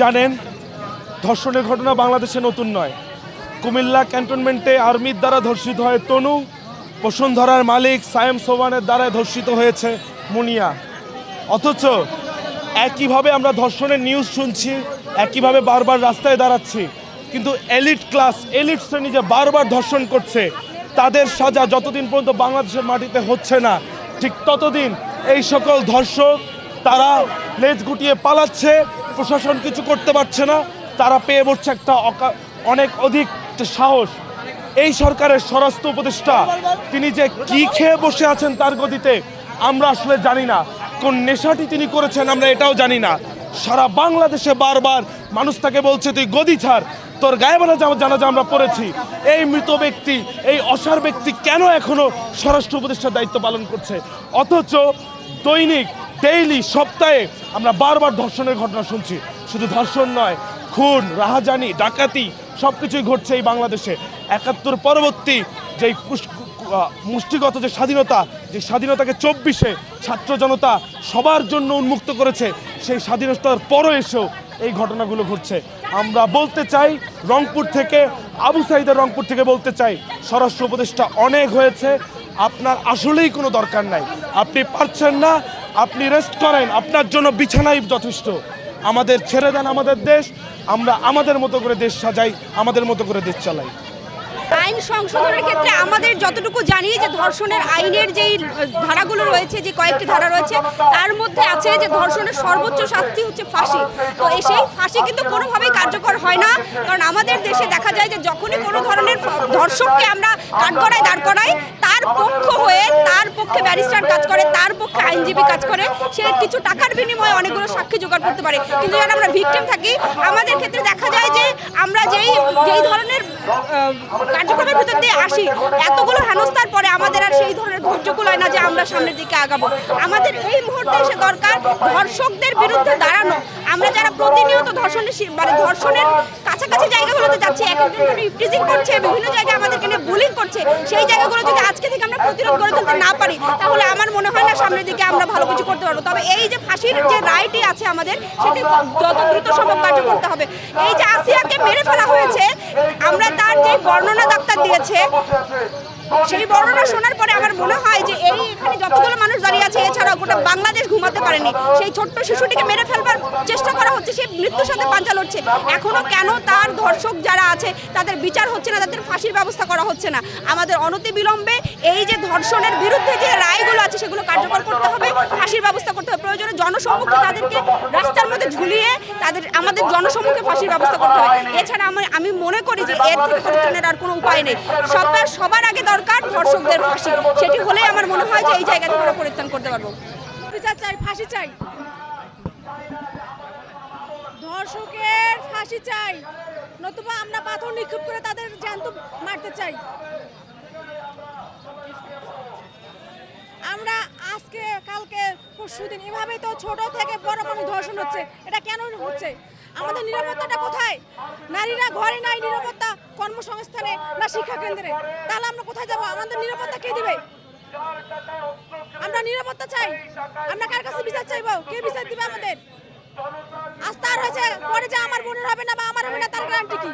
জানেন, ধর্ষণের ঘটনা বাংলাদেশে নতুন নয়। কুমিল্লা ক্যান্টনমেন্টে আর্মির দ্বারা ধর্ষিত হয় তনু, বসুন্ধরার মালিক সায়েম সোবানের দ্বারা ধর্ষিত হয়েছে মুনিয়া। অথচ একইভাবে আমরা ধর্ষণের নিউজ শুনছি, একইভাবে বারবার রাস্তায় দাঁড়াচ্ছি, কিন্তু এলিট ক্লাস এলিট শ্রেণি যে বারবার ধর্ষণ করছে, তাদের সাজা যতদিন পর্যন্ত বাংলাদেশের মাটিতে হচ্ছে না, ঠিক ততদিন এই সকল ধর্ষক তারা লেজ গুটিয়ে পালাচ্ছে প্রশাসন কিছু করতে পারছে না, তারা পেয়ে বসছে একটা অনেক অধিক সাহস। এই সরকারের স্বরাষ্ট্র উপদেষ্টা, তিনি যে কি খেয়ে বসে আছেন তার গতিতে আমরা আসলে জানি না। কোন নেশাটি তিনি করেছেন আমরা এটাও জানি না। সারা বাংলাদেশে বারবার মানুষ তাকে বলছে, তুই গদি ছাড়, তোর গায়ে বানা জানাজা আমরা পড়েছি। এই মৃত ব্যক্তি, এই অসার ব্যক্তি কেন এখনও স্বরাষ্ট্র উপদেষ্টার দায়িত্ব পালন করছে? অথচ দৈনিক ডেইলি সপ্তাহে আমরা বারবার ধর্ষণের ঘটনা শুনছি। শুধু ধর্ষণ নয়, খুন, রাহাজানি, ডাকাতি সব কিছুই ঘটছে এই বাংলাদেশে। একাত্তর পরবর্তী যেই মুষ্টিগত যে স্বাধীনতা, যে স্বাধীনতাকে চব্বিশে ছাত্র জনতা সবার জন্য উন্মুক্ত করেছে, সেই স্বাধীনতার পরও এসেও এই ঘটনাগুলো ঘটছে। আমরা বলতে চাই, রংপুর থেকে, আবু সাইদের রংপুর থেকে বলতে চাই, স্বরাষ্ট্র উপদেষ্টা অনেক হয়েছে। আপনার আসলেই কোনো দরকার নাই। আপনি পারছেন না আপনি রেস্ট করেন, আপনার জন্য বিছানাই যথেষ্ট। আমাদের ছেড়ে দেন আমাদের দেশ, আমরা আমাদের মতো করে দেশ সাজাই, আমাদের মতো করে দেশ চালাই। আইন সংশোধনের ক্ষেত্রে আমাদের যতটুকু জানি যে ধর্ষণের আইনের যেই ধারাগুলো রয়েছে, যে কয়েকটি ধারা রয়েছে, তার মধ্যে আছে যে ধর্ষণের সর্বোচ্চ শাস্তি হচ্ছে ফাঁসি। তো সেই ফাঁসি কিন্তু কোনোভাবেই কার্যকর হয় না, কারণ আমাদের দেশে দেখা যায় যে যখনই কোনো ধরনের ধর্ষককে আমরা কাঠগড়ায় দাঁড় করাই পক্ষ হয়ে তার পক্ষে ব্যারিস্টার কাজ করে, তার পক্ষে আইনজীবী কাজ করে, সে কিছু টাকার বিনিময়ে অনেকগুলো সাক্ষী জোগাড় করতে পারে। কিন্তু যখন আমরা ভিকটিম থাকি, আমাদের ক্ষেত্রে দেখা যায় যে আমরা যেই যেই ধরনের কার্যক্রমের ভিতর দিয়ে আসি, এতগুলো হেনস্থার পরে আমাদের আর সেই ধরনের ধৈর্য কুলায় না যে আমরা সামনের দিকে আগাবো। আমাদের এই মুহূর্তে এসে দরকার ধর্ষকদের বিরুদ্ধে দাঁড়ানো। আমরা যারা প্রতিনিয়ত ধর্ষণের মানে ধর্ষণের কাছাকাছি জায়গাগুলোতে যাচ্ছি, এক একজন ইফটিজিং করছে, বিভিন্ন জায়গায় আমাদেরকে করছে, সেই জায়গাগুলো যদি আজকে থেকে আমরা প্রতিরোধ গড়ে তুলতে না পারি, তাহলে আমার মনে হয় না সামনের দিকে আমরা ভালো কিছু করতে পারব। তবে এই যে ফাঁসির যে রায়টি আছে আমাদের, সেটি যত দ্রুত সম্ভব কার্য করতে হবে। এই যে আসিয়াকে মেরে ফেলা হয়েছে, আমরা তার যে বর্ণনা ডাক্তার দিয়েছে, সেই বর্ণনা শোনার পরে আমার মনে হয় যে এই এখানে যতগুলো মানুষ দাঁড়িয়ে আছে, এছাড়াও গোটা বাংলাদেশ ঘুমাতে পারেনি। সেই ছোট্ট শিশুটিকে মেরে ফেলবার চেষ্টা করা হচ্ছে, সে মৃত্যুর সাথে পাঞ্জা লড়ছে। এখনও কেন তার ধর্ষক যারা আছে, তাদের বিচার হচ্ছে না, তাদের ফাঁসির ব্যবস্থা করা হচ্ছে না। আমাদের অনতি বিলম্বে এই যে ধর্ষণের বিরুদ্ধে যে রায়গুলো আছে, সেগুলো কার্যকর করতে হবে, ফাঁসির ব্যবস্থা করতে হবে। প্রয়োজনে জনসম্মুখে তাদেরকে রাস্তার মধ্যে ঝুলিয়ে তাদের, আমাদের জনসম্মুখে ফাঁসির ব্যবস্থা করতে হবে। এছাড়া আমি আমি মনে করি যে এর থেকে পরিত্রাণের আর কোনো উপায় নেই। সবার সবার আগে দরকার ধর্ষকদের ফাঁসি। সেটি হলেই আমার মনে হয় যে এই জায়গা থেকে আমরা পরিত্রাণ করতে পারব। বিচার চাই, ফাঁসি চাই। ধর্ষকের ফাঁসি চাই, নতুবা আমরা পাথর নিক্ষেপ করে তাদের জ্যান্ত মারতে চাই। আমরা আজকে, কালকে পরশুদিন এভাবেই তো ছোট থেকে বড় মানুষ ধর্ষণ হচ্ছে। এটা কেন হচ্ছে? আমাদের নিরাপত্তাটা কোথায়? নারীরা ঘরে নাই, নিরাপত্তা কর্মসংস্থানে না শিক্ষা কেন্দ্রে। তাহলে আমরা কোথায় যাব? আমাদের নিরাপত্তা কে দিবে? আমরা নিরাপত্তা চাই। আমরা কার কাছে বিচার চাইব? কে বিচার দিবে আমাদের? আস্তার হয়েছে, পরে যে আমার বোনের হবে না বা আমার হবে না, তার গ্যারান্টি কি?